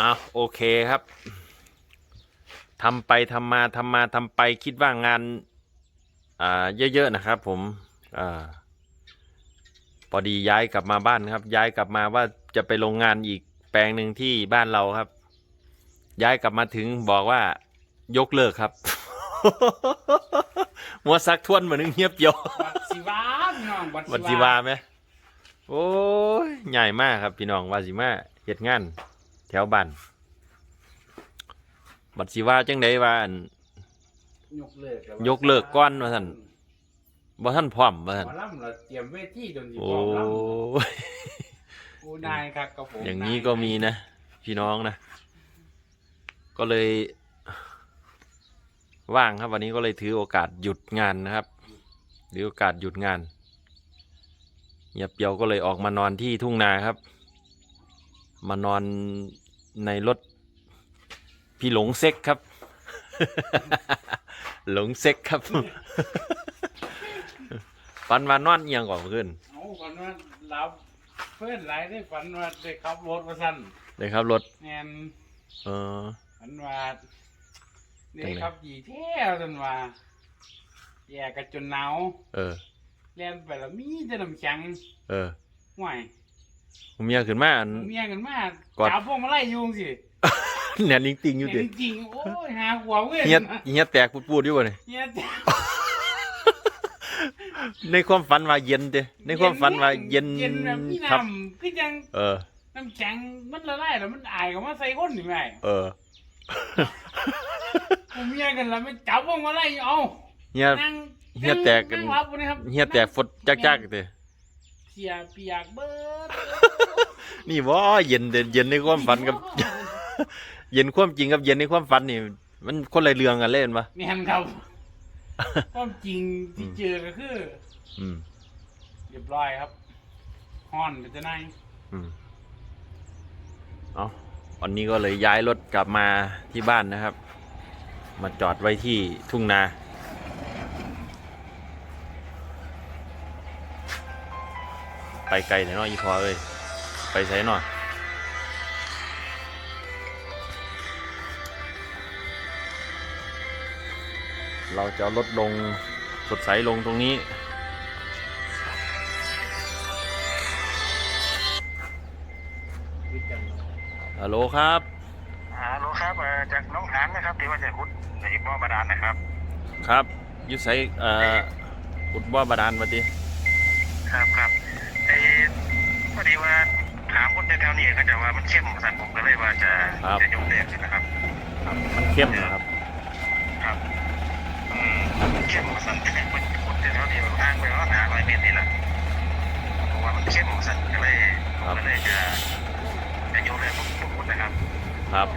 อ้าวโอเคครับทำไปทำมาทำมาทำไปคิดว่างานอ่าเยอะๆนะครับ ผมอ่าพอดีย้ายกลับมาบ้านครับ ย้ายกลับมาว่าจะไปลงงานอีกแปลงหนึ่งที่บ้านเราครับ ย้ายกลับมาถึงบอกว่ายกเลิกครับมัวซักทวนเหมือนเงียบเดียวบัดสิวาพี่น้องบัดวัดสิวาไหมโอ้ยใหญ่มากครับพี่น้องวาสิมาเฮ็ดงานแถวบ้านบัดสิว่าจังไดว่าอั่น ยกเลิกแล้วยกเลิกก่อนว่าซั่น บ่ท่านพร้อมว่าหท่านมอลำเราเตรียมเวทีจนสิโอ้พร้อมลยำกูนายครับกับผมอย่างนี้ก็มีนะ พี่น้องนะ ก็เลย ว่างครับวันนี้ก็เลยถือโอกาสหยุดงานนะครับถือโอกาสหยุดงานเงียบเปียวก็เลยออกมานอนที่ทุ่งนาครับ มานอน ในรถ พี่หลงเซ็กครับ หลงเซ็กครับปันวานนอนเอียงก่อนเพื่อนเอาฝันว่าเราเพื่อนหลายได้ฝันว่าได้ขับรถมาสั่นเลยครับรถแมนเออ ฝันว่าได้จังไงขับยีแท้จนว่าแย่กันจนหนาวเออ แล่นไปแล้วมีแต่น้ำแข็งเออห่วย ผมอยากขึ้นมาอัน เมียกันมากกอดจับพวกมาไล่ยุงสิแหน่นิ่งติงอยู่ดิจริงๆโอ้ยหาหัวเว้ยเฮียเฮียแตกปูดๆอยู่บ่เนี่ยเฮียแต่ในความฝันว่าเย็นเด้ในความฝันว่าเย็นเย็นแบบมีครับ น้ำคือจังเออ น้ำแข็งมันละลายแล้วมันอายก็มาใส่ก้นนี่แม่เออผมเมียกันแล้วไม่จับพวกมาไล่เอาเฮียนั่งเฮียแตกกัน นั่งรับวันนี้ครับเฮียแตกฟดจักๆเด้ เสียเปียกเบิดนี่บ่เย็นเด้เย็นในความฝันกับ เย็นความจริงกับเย็นในความฝันนี่ มันคนละเรื่องกันเล่นปะแม่นครับ ความจริงที่เจอก็คืออืมเรียบร้อยครับฮอนเป็นจะไงอืมเอาวันนี้ก็เลยย้ายรถกลับมาที่บ้านนะครับ มาจอดไว้ที่ทุ่งนา ไปไกลหน่อยเนาะอีพอเอ้ยไปใส่หน่อยเราจะเอาลดลงสดใสลงตรงนี้ ฮัลโหลครับฮัลโหลครับเอ่อจากน้องหานนะครับที่ว่าจะขุดในบ่อบาดาลนะครับ ครับอยุไสเอ่ออุดบ่อบาดาลมาดิครับครับ ไอ้พอดีว่าถามคนแถวๆนี้เขาจะว่ามันเข้มสั่นผมก็เลยว่าจะจะยกเลิกนะครับ ครับมันเข้มนะครับ ครับอืมมันเข้มสั่นแต่คนคนแถวๆนี้ห่างไปว่าหาร้อยเมตรนี่แหละเพราะว่ามันเข้มสั่นก็เลยก็เลยจะจะยกเลิกพวกพวกคุณนะครับครับ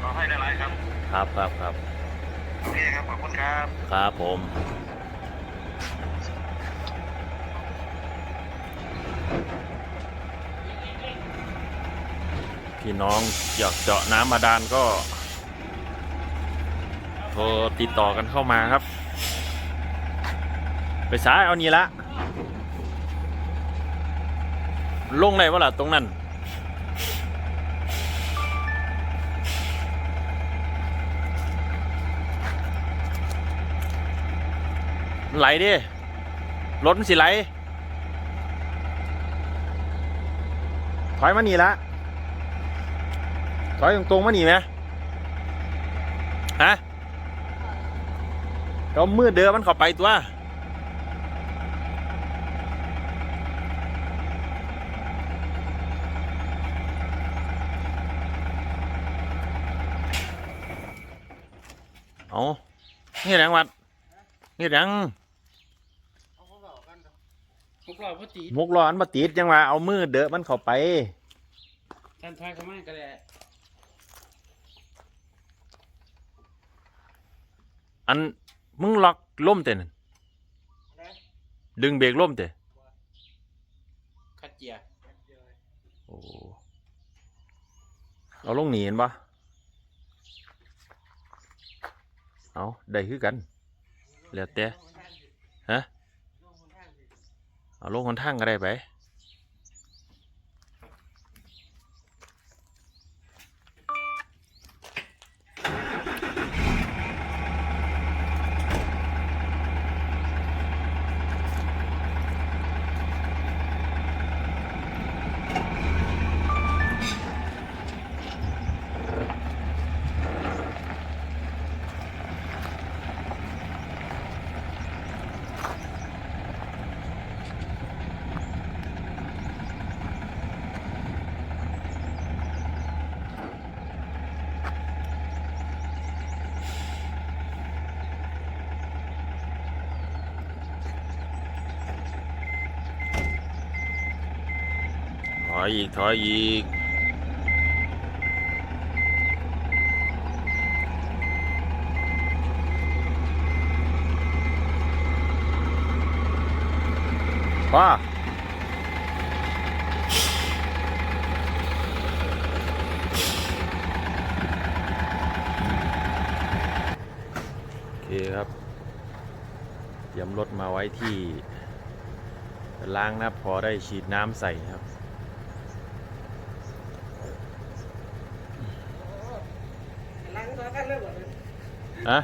ขอให้ได้ไรครับครับครับครับโอเคครับขอบคุณครับ ครับผม พี่น้องอยากเจาะน้ำมาดานก็โทรติดต่อกันเข้ามาครับ ไปสายเอานี่ละ ลงไหนวะล่ะตรงนั้นไหลดิรถมันสิไหลถอยมานี่ละ ถอยตรงๆมานี่ไหมฮะก็มืดเดือมันเข้าไปตัวเอาเฮ็ดหยังวัดเฮ็ดหยังพวกเราพอตีมุกร้อนมาติดยังว่าเอามือเดอะมันเข้าไปท่านทอยเข้ามาก็ได้ อันมึงล็อกล่มเตนั่นดึงเบรกล่มเตคัดเจียโอ้เอาลงหนีเห็นปะเอาได้คือกันแล้วแต่ฮะเอาลงคนทางก็ได้ไป อยอีก ถอยอีก ว้าโอเคครับเตรียมรถมาไว้ที่ล้างนะพอได้ฉีดน้ำใส่ครับ ล้างตัวกันเลยหมดเลย ฮะ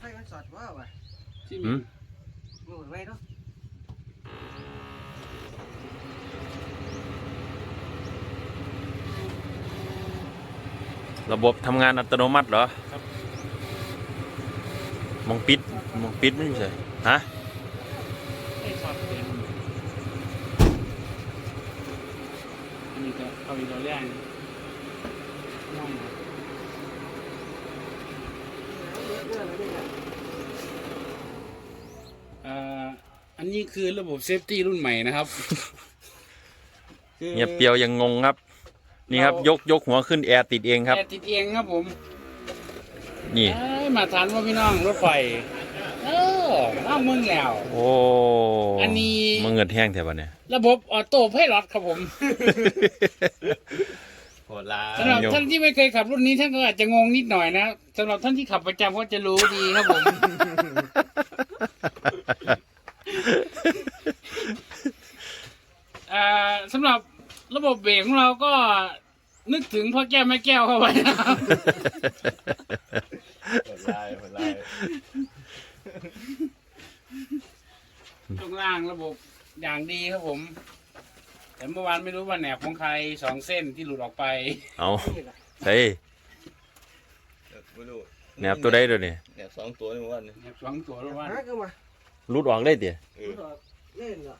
ไฟมันสอดว่าวะ ที่ หื มี ม มือไว้เนาะ ระบบทำงานอัตโนมัติเหรอมองปิดมองปิดไม่ใช่ฮะไอ้ช็อตเต็มอันนี้ก็เข้าไปตัวแรกน้องนะเอ่ออันนี้คือระบบเซฟตี้รุ่นใหม่นะครับเงียบเปียวยังงงครับ นี่ครับเรายกยกหัวขึ้นแอร์ติดเองครับ แอร์ติดเองครับผมนี่เอ้ยมาทันว่าพี่น้องรถไฟเออเอามึงแล้ว โอ้อันนี้มึงเงินแห้งแถวะเนี่ย ระบบออโต้ไพลอตครับผมโหดร้าสำหรับท่านที่ไม่เคยขับรุ่นนี้ท่านก็อาจจะงงนิดหน่อยนะสำหรับท่านที่ขับประจำก็จะรู้ดีครับผม อ่าสำหรับ ระบบเบรกของเราก็นึกถึงพ่อแก้วแม่แก้วเข้าไปนะครับโหดร้ายโหดร้ายช่วงล่างระบบอย่างดีครับผม แต่เมื่อวานไม่รู้ว่าแหนบของใครสองเส้นที่หลุดออกไป เอาเฮ้ยไม่รู้แหนบตัวได้ด้วยนี่แหนบสองตัวนี่เมื่อวานนี่แหนบสองตัวแล้วว่าหาก็มารุดออกเลยเดี๋ยวเออ เล่นเนาะ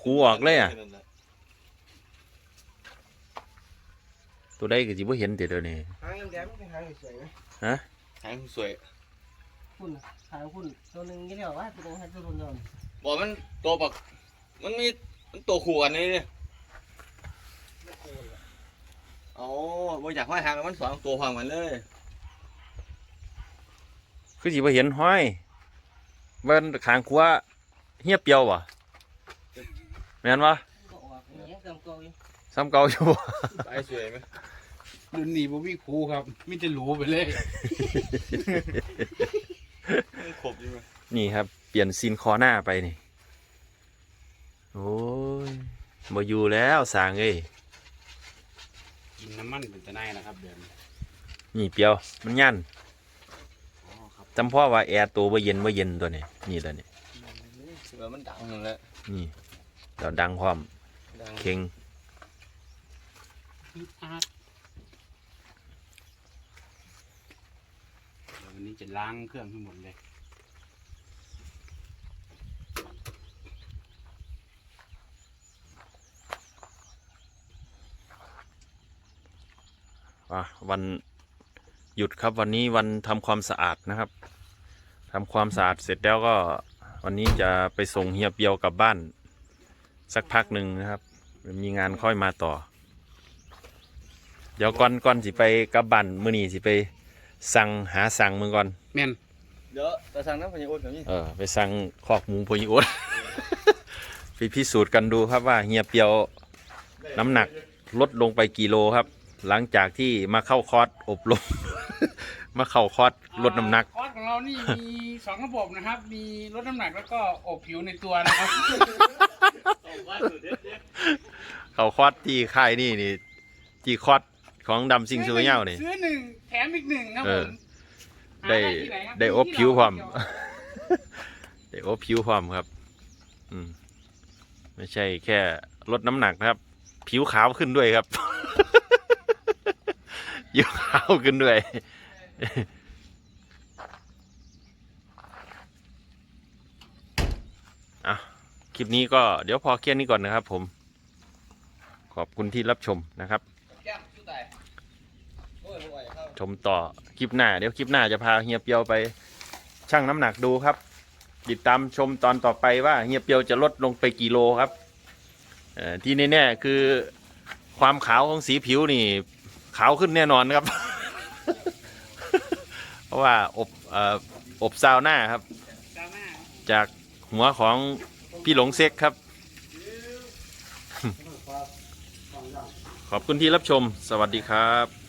คูออกเลยอะ นั่นแหละ ตัวได้ก็จิบ่เห็นเดี๋ยวเดี๋ยวนี้หางแดงมันเป็นหางสวยไหมฮะหางสวยคุณหางคุณตัวหนึ่งยี่เดียวว่าตัวหนึ่งให้ตัวคนเดียวบอกมันตัวปักมันมีมันตัวขู่กันนี่เนี่ยอ๋อบ่อยากห้อยหางมันสองตัวพร้อมกันเลยคือสิบ่เห็นห้อยเบิ่นขางขวาเฮียเปียวบ่แม่นว ซ้ำเก่าอยู่บ่ไปสวยไหมรุ่นนี้บ่มีครูครับมิจะหรูไปเลยมันขบอยู่ไหมนี่ครับ เปลี่ยนซีนคอหน้าไปนี่ โอ้ยบ่อยู่แล้วสร้างเอ้ยกินน้ำมันเป็นตะไนนะครับเดือนนี่เปียว มันยันอ๋อครับจำพ่อว่าแอร์ตัวบ่เย็นบ่เย็นตัวนี้นี่แหละนี่เสือมันดังนั่นแหละนี่เราดังความดังเข่งอาร์ต เดี๋ยววันนี้จะล้างเครื่องทั้งหมดเลย อะวันหยุดครับวันนี้วันทำความสะอาดนะครับทำความสะอาดเสร็จแล้วก็วันนี้จะไปส่งเฮียเปียวกลับบ้าน สักพักหนึ่งนะครับ มีงานค่อยมาต่อ เดี๋ยวก่อนก่อนสิไปกลับบ้านมื้อนี้สิไปสั่งหาสั่งมือก่อน แม่นเดี๋ยวตาสั่งน้ำพญาโอ๊ตแบบนี้เออ ไปสั่งคอกหมูพยิโอตไปพิสูจน์กันดูครับว่าเฮียเปียวน้ำหนักลดลงไปกี่โลครับ หลังจากที่มาเข้าคอร์สอบรม มาเข้าคอร์สลดน้ำหนัก คอร์สของเรานี่มีสองระบบนะครับ มีลดน้ำหนักแล้วก็อบผิวในตัวนะครับ เข้าคอร์สที่ค่ายนี่นี่ที่คอร์ส ของดำซิงซูเย่านี่ ซื้อหนึ่งแถมอีกหนึ่งครับเอผอมหาได้ที่หนครับได้อบที่ผิวพร้อมเดียได้อบผิวพร้อมครับ อืมไม่ใช่แค่ลดน้ำหนักนะครับ ผิวขาวขึ้นด้วยครับ ผิวขาวขึ้นด้วย อะ คลิปนี้ก็เดี๋ยวพอแค่นี้ก่อนนะครับผม ขอบคุณที่รับชมนะครับ แก้มชุดใดโอ้ยโอ้ยครับ ชมต่อคลิปหน้า เดี๋ยวคลิปหน้าจะพาเฮียเปียวไปชั่งน้ำหนักดูครับ ติดตามชมตอนต่อไปว่าเฮียเปียวจะลดลงไปกี่โลครับที่แน่ๆคือความขาวของสีผิวนี่ ขาวขึ้นแน่นอนครับ เพราะว่าอบอบซาวน่าครับ จากหัวของพี่หลงเซ็กครับ ขอบคุณที่รับชม สวัสดีครับ